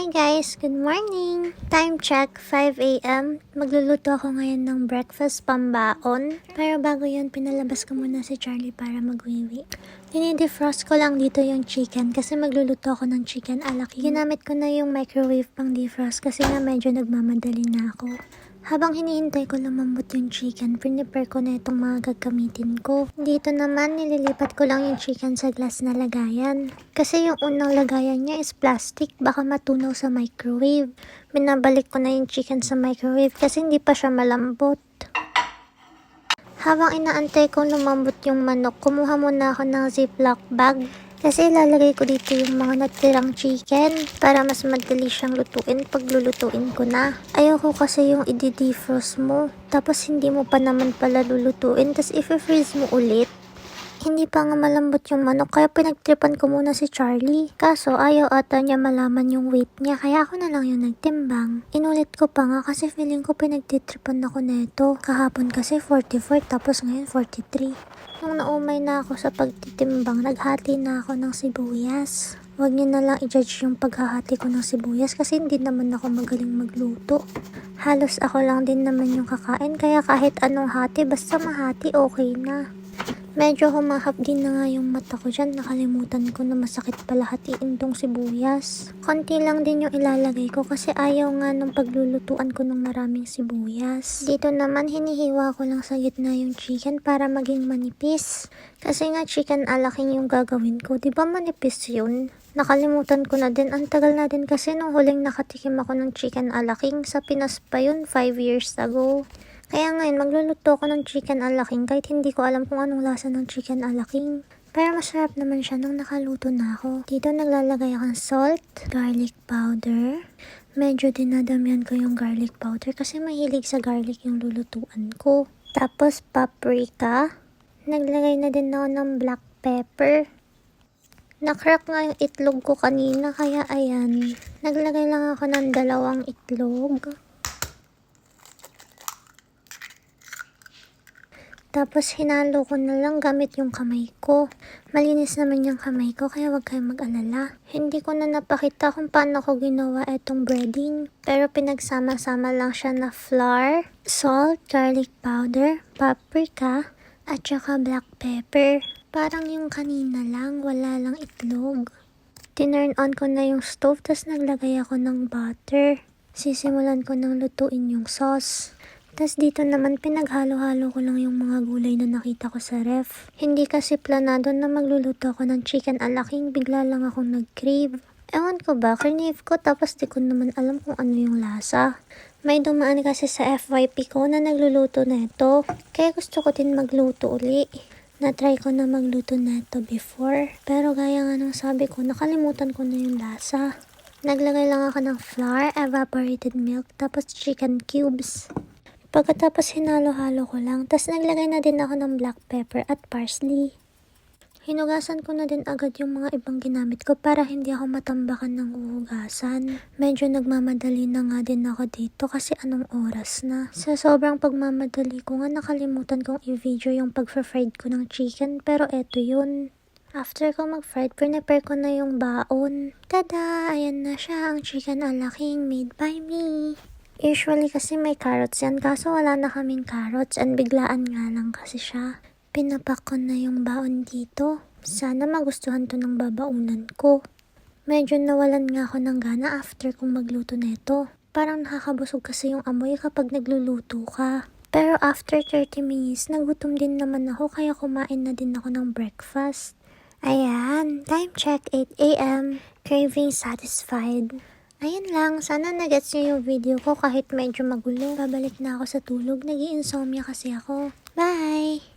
Hi guys! Good morning! Time check, 5 a.m. Magluluto ako ngayon ng breakfast pambaon. Pero bago yun, pinalabas ko muna si Charlie para magwiwi. Dinidefrost ko lang dito yung chicken kasi magluluto ako ng chicken alaki. Ginamit ko na yung microwave pang defrost kasi nga medyo nagmamadali na ako. Habang hinihintay ko lumambot yung chicken, prepare ko na itong mga gagamitin ko. Dito naman, nililipat ko lang yung chicken sa glass na lagayan. Kasi yung unang lagayan niya is plastic, baka matunaw sa microwave. Binabalik ko na yung chicken sa microwave kasi hindi pa siya malambot. Habang inaantay kong lumambot yung manok, kumuha muna ako ng ziploc bag. Kasi ilalagay ko dito yung mga natirang chicken para mas madali siyang lutuin pag lulutuin ko na. Ayoko kasi yung i-defrost mo. Tapos hindi mo pa naman pala lulutuin. Tapos i-freeze mo ulit. Hindi pa nga malambot yung manok kaya pinagtripan ko muna si Charlie. Kaso ayaw ata niya malaman yung weight niya kaya ako na lang yung nagtimbang. Inulit ko pa nga kasi feeling ko pinagtitripan ako neto. Kahapon kasi 44 tapos ngayon 43. Nung naumay na ako sa pagtitimbang, naghati na ako ng sibuyas. Huwag niyo na lang i-judge yung paghahati ko ng sibuyas kasi hindi naman ako magaling magluto. Halos ako lang din naman yung kakain kaya kahit anong hati basta mahati okay na. Medyo humahap din na nga yung mata ko dyan. Nakalimutan ko na masakit pala hatiin tong sibuyas. Konti lang din yung ilalagay ko kasi ayaw nga nung paglulutuan ko ng maraming sibuyas. Dito naman hinihiwa ko lang sa gitna yung chicken para maging manipis. Kasi nga chicken alaking yung gagawin ko. Di ba manipis yun? Nakalimutan ko na din. Ang tagal na din kasi nung huling nakatikim ako ng chicken alaking sa Pinas pa yun 5 years ago. Kaya ngayon, magluluto ako ng chicken alaking kahit hindi ko alam kung anong lasa ng chicken alaking. Pero masarap naman siya nung nakaluto na ako. Dito naglalagay ako ng salt, garlic powder. Medyo dinadamihan ko yung garlic powder kasi mahilig sa garlic yung lulutuan ko. Tapos paprika. Naglagay na din ako ng black pepper. Nakrack nga yung itlog ko kanina kaya ayan. Naglagay lang ako ng dalawang itlog. Tapos hinalo ko na lang gamit yung kamay ko. Malinis naman yung kamay ko kaya wag kayong mag-alala. Hindi ko na napakita kung paano ko ginawa itong breading. Pero pinagsama-sama lang siya na flour, salt, garlic powder, paprika, at saka black pepper. Parang yung kanina lang, wala lang itlog. Tinurn on ko na yung stove, tapos naglagay ako ng butter. Sisimulan ko nang lutuin yung sauce. Tapos dito naman pinaghalo-halo ko lang yung mga gulay na nakita ko sa ref. Hindi kasi planado na magluluto ako ng chicken alaking, bigla lang akong nag-crave. Ewan ko ba, crave ko tapos di ko naman alam kung ano yung lasa. May dumaan kasi sa FYP ko na nagluluto na ito. Kaya gusto ko din magluto uli. Na-try ko na magluto na ito before. Pero gaya nga nung sabi ko, nakalimutan ko na yung lasa. Naglagay lang ako ng flour, evaporated milk, tapos chicken cubes. Pagkatapos hinalo-halo ko lang, tapos naglagay na din ako ng black pepper at parsley. Hinugasan ko na din agad yung mga ibang ginamit ko para hindi ako matambakan ng uhugasan. Medyo nagmamadali na nga din ako dito kasi anong oras na. Sa sobrang pagmamadali ko nga nakalimutan kong i-video yung pag-fried ko ng chicken pero eto yun. After ko mag-fried, prepare ko na yung baon. Tada! Ayan na siya, ang chicken alaking made by me. Usually kasi may carrots yan, kaso wala na kaming carrots and biglaan nga lang kasi siya. Pinapak ko na yung baon dito. Sana magustuhan to ng babaunan ko. Medyo nawalan nga ako ng gana after kong magluto nito. Parang nakakabusog kasi yung amoy kapag nagluluto ka. Pero after 30 minutes, nagutom din naman ako kaya kumain na din ako ng breakfast. Ayan, time check 8 a.m. Craving satisfied. Ayan lang, sana nagets niyo yung video ko kahit medyo magulo. Babalik na ako sa tulog, nag insomnia kasi ako. Bye!